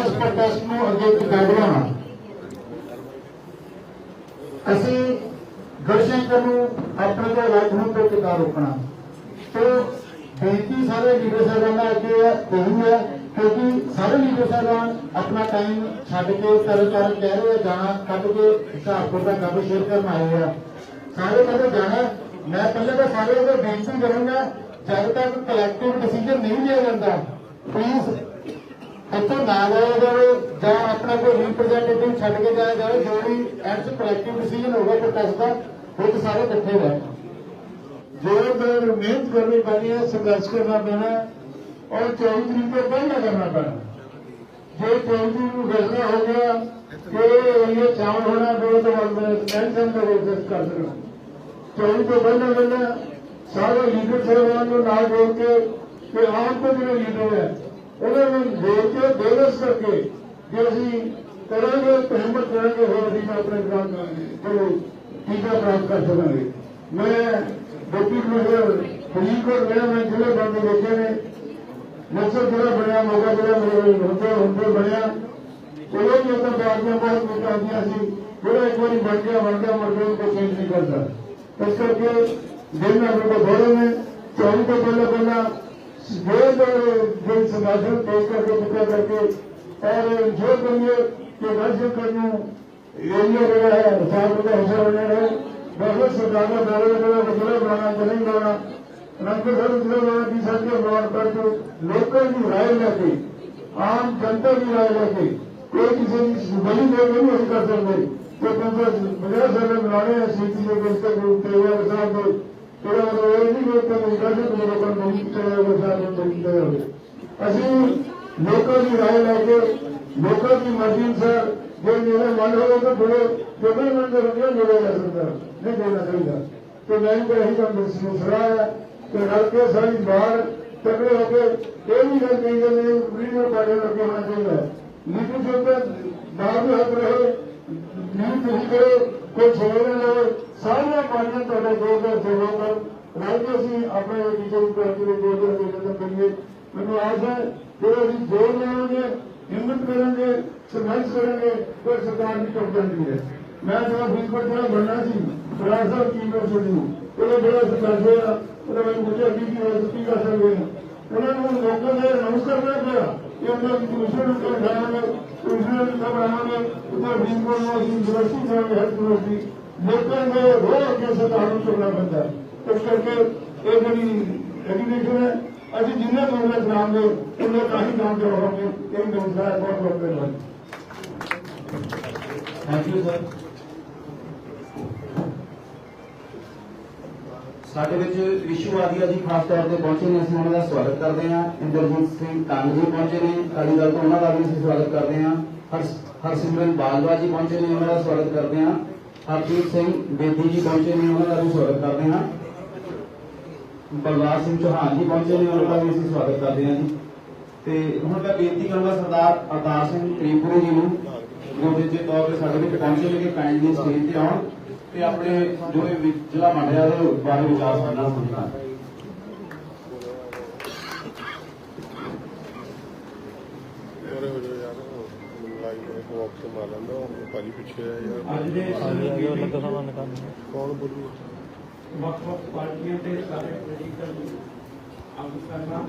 ਇਸ ਪ੍ਰੋਟੈਸਟ ਨੂੰ ਅੱਗੇ ਕਿੱਦਾਂ ਵਧਾਉਣਾ ਅਸੀਂ ਗੁਰਸ਼ੰਕਰ ਨੂੰ ਆਪਣੇ ਤੋਂ ਅਲੱਗ ਹੋਣ ਤੋਂ ਕਿੱਦਾਂ ਰੋਕਣਾ। ਤੇ ਬੇਨਤੀ ਸਾਰੇ ਲੀਡਰ ਸਾਹਿਬਾਨਾਂ ਅੱਗੇ ਹੈ, ਇਹੀ ਹੈ ਕਿਉਂਕਿ ਸਾਰੇ ਲੀਡਰ ਸਾਹਿਬਾਨ ਆਪਣਾ ਟਾਈਮ ਛੱਡ ਕੇ ਤਰਨ ਕਹਿ ਰਹੇ ਜਾਣਾ ਕੱਢ ਕੇ ਹਿਸਾਬਪੁਰ ਦਾ ਕੰਮ ਸ਼ੇਅਰ ਕਰਨ ਆਏ ਆ। ਸਾਰੇ ਕਹਿੰਦੇ ਜਾਣਾ ਮੈਂ ਪਹਿਲੇ ਤਾਂ ਸਾਰੇ ਨੂੰ ਬੇਨਤੀ ਕਰੂੰਗਾ, ਜਦ ਤੱਕ ਕਲੈਕਟਿਵ ਡਿਸੀਜਨ ਨਹੀਂ ਲਿਆ ਜਾਂਦਾ ਪਲੀਜ਼ ਇੱਥੋਂ ਨਾ ਲਾਇਆ ਜਾਵੇ ਜਾਂ ਆਪਣਾ ਕੋਈ ਰਿਪਰੈਜ਼ੈਂਟੇਟਿਵ ਛੱਡ ਕੇ ਜਾਇਆ ਜਾਵੇ ਜੋ ਵੀ ਐਂਡ ਕਲੈਕਟਿਵ ਡਿਸੀਜਨ ਹੋਗਾ ਪ੍ਰੋਟੈਸਟ ਦਾ, ਉਹ 'ਚ ਸਾਰੇ ਇਕੱਠੇ ਰਹਿਣ ਜ਼ੋਰਦਾਰ ਮਿਹਨਤ ਕਰਨੀ ਪੈਣੀ ਹੈ, ਸੰਘਰਸ਼ ਕਰਨਾ ਪੈਣਾ ਔਰ 24 ਤਰੀਕ ਤੋਂ ਪਹਿਲਾਂ ਕਰਨਾ ਪੈਣਾ ਜੇ 24 ਤਰੀਕ ਨੂੰ ਫੈਸਲਾ ਹੋ ਗਿਆ ਕਿ ਇਹ ਸ਼ਾਮਲ ਹੋਣਾ ਦੋ ਤੋਂ ਬਾਅਦ ਟੈਨਸ਼ਨ ਦਾ ਕੋਸ਼ਿਸ਼ ਕਰ ਸਕਦਾ 24 ਤੋਂ ਪਹਿਲਾਂ ਪਹਿਲਾਂ ਸਾਰੇ ਲੀਡਰ ਸਾਹਿਬਾਨ ਨੂੰ ਨਾਲ ਜੋੜ ਕੇ ਕਿ ਆਪ ਤੋਂ ਜਿਹੜੇ ਲੀਡਰ ਹੈ ਉਹਨਾਂ ਨੂੰ ਜੋੜ ਕੇ ਬੇਵਸ ਕਰਕੇ ਜੇ ਅਸੀਂ ਕਰਾਂਗੇ ਤਾਂ ਹਿੰਮਤ ਕਰਾਂਗੇ, ਹੋਰ ਅਸੀਂ ਆਪਣੇ ਗ੍ਰਾਮ ਚਲੋ ਟੀਕਾ ਪ੍ਰਾਪਤ ਕਰ ਸਕਾਂਗੇ। ਮੈਂ ਡਿਪਟੀ ਕਮਿਸ਼ਨਰ ਫਰੀਦਕੋਟ ਮੇਰਾ ਮੈਂ ਜ਼ਿਲ੍ਹੇ ਬੰਦੇ ਦੇਖੇ ਨੇ। ਮਕਸਦ ਜਿਹੜਾ ਬਣਿਆ, ਮੌਕਾ ਜਿਹੜਾ ਮੇਰੇ ਹੁੰਦੇ ਹੁੰਦੇ ਬਣਿਆ। ਚਲੋ ਜੀ ਤਾਂ ਬਾਅਦ ਬਹੁਤ ਕੁਝ ਆਉਂਦੀਆਂ ਸੀ। ਜਿਹੜਾ ਇੱਕ ਵਾਰੀ ਬਣ ਗਿਆ ਬਣ ਗਿਆ, ਮੁੜ ਕੇ ਕੋਈ ਚੇਂਜ ਨਹੀਂ ਕਰਦਾ। ਇਸ ਕਰਕੇ ਦਿਨ ਨਾਲ ਕੋਲ ਨੇ। ਚੌਂਕ ਤੋਂ ਪਹਿਲਾਂ ਪਹਿਲਾਂ ਬਹੁਤ ਜੋ ਸਮਾਜਨ ਪੇਸ਼ ਕਰਕੇ ਪੁੱਛਿਆ ਕਰਕੇ ਔਰ ਜੋ ਕਰੀਏ ਕਿ ਰਾਜ੍य ਨੂੰ ਏਰੀਆ ਜਿਹੜਾ ਹੈ ਸਾਹਿਬ ਦਾ ਹਿੱਸਾ ਬਣਿਆ ਹੈ। ਬਹੁਤ ਸਰਕਾਰ ਦਾ ਬੋਲੇ ਜਿਹੜਾ ਬਦਲੇ ਬਣਾਉਣਾ ਤੇ ਨਹੀਂ ਬਣਾਉਣਾ ਰੰਗ ਸਰ ਜਿਹੜਾ ਦੀ ਸਾਡੇ ਬਰਾਬਰ ਕਰਕੇ ਲੋਕਾਂ ਦੀ ਰਾਏ ਲੈ ਕੇ, ਆਮ ਜਨਤਾ ਦੀ ਰਾਏ ਲੈ ਕੇ ਕੋਈ ਕਿਸੇ ਦੀ ਬਲੀ ਦੇ ਕੇ ਨਹੀਂ ਅਸੀਂ ਕਰ ਸਕਦੇ। ਤੇ ਪੰਦਰ ਬਗੈਰ ਸਾਡੇ ਬਣਾਉਣੇ ਆ ਸੀਟੀ ਦੇ ਵਿੱਚ ਤੇ ਗਰੁੱਪ ਜਿਹੜਾ ਲੋਕਾਂ ਨੂੰ ਕਹਿੰਦੇ ਲੋਕਾਂ ਨੂੰ ਨਹੀਂ ਚਲਾਇਆ ਉਹ ਸਾਹਿਬ ਹੋਵੇ ਅਸੀਂ ਲੋਕਾਂ ਦੀ ਰਾਏ ਲੈ ਕੇ, ਲੋਕਾਂ ਦੀ ਮਰਜ਼ੀ ਅਨੁਸਾਰ ਜੇ ਮੇਰਾ ਮਨ ਹੋਵੇ ਤਾਂ ਬੜੇ ਜਦੋਂ ਮਨ ਦੇ ਰੁਕਿਆ ਮੇਰੇ ਜਾ ਸਕਦਾ ਨਹੀਂ ਦੇਣਾ ਚਾਹੀਦਾ। ਤੇ ਮੈਂ ਤਾਂ ਇਹੀ ਕੰਮ ਨੂੰ ਸਰਾਇਆ ਕਿ ਰਲ ਕੇ ਸਾਰੀ ਬਾਹਰ ਤਕੜੇ ਹੋ ਕੇ ਇਹ ਵੀ ਗੱਲ ਕਹੀ ਜਾਂਦੇ ਨੇ ਵੀਡੀਓ ਪਾੜੇ ਲੱਗੇ ਹੋਣਾ ਚਾਹੀਦਾ। ਨੀਤੀ ਸੋਚੇ ਬਾਹਰ ਵੀ ਹੱਥ ਰਹੇ ਨਹੀਂ ਤੁਸੀਂ ਕਰੋ, ਕੋਈ ਛੋੜ ਨਾ ਸਾਰੀਆਂ ਪਾਰਟੀਆਂ ਤੁਹਾਡੇ ਦੋ ਦੋ ਸਹਿਯੋਗ ਨਾਲ ਰਲ ਅਸੀਂ ਆਪਣੇ ਟੀਚਰ ਪਾਰਟੀ ਦੇ ਦੋ ਦੋ ਸਹਿਯੋਗ ਕਰੀਏ ਮੈਨੂੰ ਆਸ ਹੈ ਕਿ ਅਸੀਂ ਜੋਰ ਲਾਵਾਂਗੇ ਹਿੰਮਤ ਕਰਾਂਗੇ ਸੰਘਰਸ਼ ਕਰਾਂਗੇ ਕੋਈ ਸਰਕਾਰ ਨਹੀਂ ਟੁੱਟ ਹੈ ਮੈਂ ਜਦੋਂ ਫਰੀਦਕੋਟ ਜਿਹੜਾ ਬਣਨਾ ਸੀ ਫਰਾਰ ਸਾਹਿਬ ਕੀ ਕਰ ਸਕਦੇ ਉਹਦਾ ਜਿਹੜਾ ਸੰਘਰਸ਼ ਹੋਇਆ ਉਹਦਾ ਮੈਨੂੰ ਪੁੱਛਿਆ ਕੀ ਕੀ ਹੋਇਆ ਕੀ ਕਰ ਸਕਦੇ ਉਹਨਾਂ ਨੂੰ ਲੋਕਾਂ ਦੇ ਅਨਾਉਂਸ ਕਰਨਾ ਪਿਆ ਕਿ ਉਹਨਾਂ ਦੀ ਕਮਿਸ਼ਨ ਨੂੰ ਕੋਈ ਕਮਿਸ਼ਨ ਨੂੰ ਸਭ ਬਣਾਵਾਂਗੇ ਫਰੀਦਕੋਟ ਨੂੰ ਅਸੀਂ ਯੂਨੀਵਰਸਿਟੀ ਕਰਾਂਗੇ ਹੈਲਥ ਯੂਨੀਵਰਸਿਟੀ ਲੋਕਾਂ ਦੇ ਰੋਹ ਅੱਗੇ ਸਰਕਾਰ ਨੂੰ ਚੁਣਨਾ ਪੈਂਦਾ ਇਸ ਕਰਕੇ ਇਹ ਜਿਹੜੀ ਐਜੂਕੇਸ਼ਨ ਹੈ, ਅਸੀਂ ਜਿੰਨੇ ਕਾਂਗਰਸ ਕਰਾਂਗੇ ਉਹਨੇ ਕਾਹੀ ਕੰਮ ਕਰਵਾਵਾਂਗੇ ਇਹ ਮੈਨੂੰ ਸਾਰਾ ਬਹੁਤ ਬਹੁਤ ਧੰਨਵਾਦ। ਥੈਂਕ ਯੂ ਸਰ ਸਾਡੇ ਵਿੱਚ ਵਿਸ਼ੂ ਆਦੀਆ ਜੀ ਖਾਸ ਤੌਰ ਤੇ ਪਹੁੰਚੇ ਨੇ, ਅਸੀਂ ਉਹਨਾਂ ਦਾ ਸਵਾਗਤ ਕਰਦੇ ਹਾਂ। ਇੰਦਰਜੀਤ ਸਿੰਘ ਕੰਗ ਜੀ ਪਹੁੰਚੇ ਨੇ, ਅਕਾਲੀ ਤੋਂ ਉਹਨਾਂ ਦਾ ਵੀ ਅਸੀਂ ਸਵਾਗਤ ਕਰਦੇ ਹਾਂ। ਹਰਸਿਮਰਨ ਬਾਜਵਾ ਜੀ ਪਹੁੰਚੇ ਨੇ, ਉਹਨਾਂ ਦਾ ਸਵਾਗਤ ਕਰਦੇ ਹਾਂ। ਹਰਪ੍ਰੀਤ ਸਿੰਘ ਬੇਦੀ ਜੀ ਪਹੁੰਚੇ ਨੇ, ਉਹਨਾਂ ਦਾ ਵੀ ਸਵਾਗਤ ਕਰਦੇ ਹਾਂ। ਬਲਰਾਜ ਸਿੰਘ ਚੌਹਾਨ ਜੀ ਪਹੁੰਚੇ ਨੇ ਉਹਨਾਂ ਦਾ ਵੀ ਅਸੀਂ ਸਵਾਗਤ ਕਰਦੇ ਹਾਂ ਜੀ। ਤੇ ਹੁਣ ਮੈਂ ਬੇਨਤੀ ਕਰਾਂਗਾ ਸਰਦਾਰ ਅਵਤਾਰ ਸਿੰਘ ਕਰੀਮਪੁਰੀ ਜੀ ਨੂੰ ਜੋ ਦੇ ਤੌਰ ਤੇ ਸਾਡੇ ਵਿੱਚ ਪਹੁੰਚੇ ਨੇ ਕਿ ਕਾਈਂਡਲੀ ਸਟੇਜ ਤੇ ਆਉਣ ਤੇ ਆਪਣੇ ਜੋ ਇਹ ਜ਼ਿਲ੍ਹਾ ਰਿਹਾ ਉਹਦੇ ਬਾਰੇ ਵਿਚਾਰ ਸਾਡਾ ਸੁਣਨਾ ਜਾ ਅੱਜ ਦੇ ਸਮੇਂ ਜੋ ਦੀ ਲੱਗਾ ਕੌਣ ਬੋਲੂ ਵੱਖ ਵੱਖ ਪਾਰਟੀਆਂ ਦੇ ਸਾਰੇ ਪੋਲੀਟੀਕਲ ਆਗੂ ਕਰਨਾ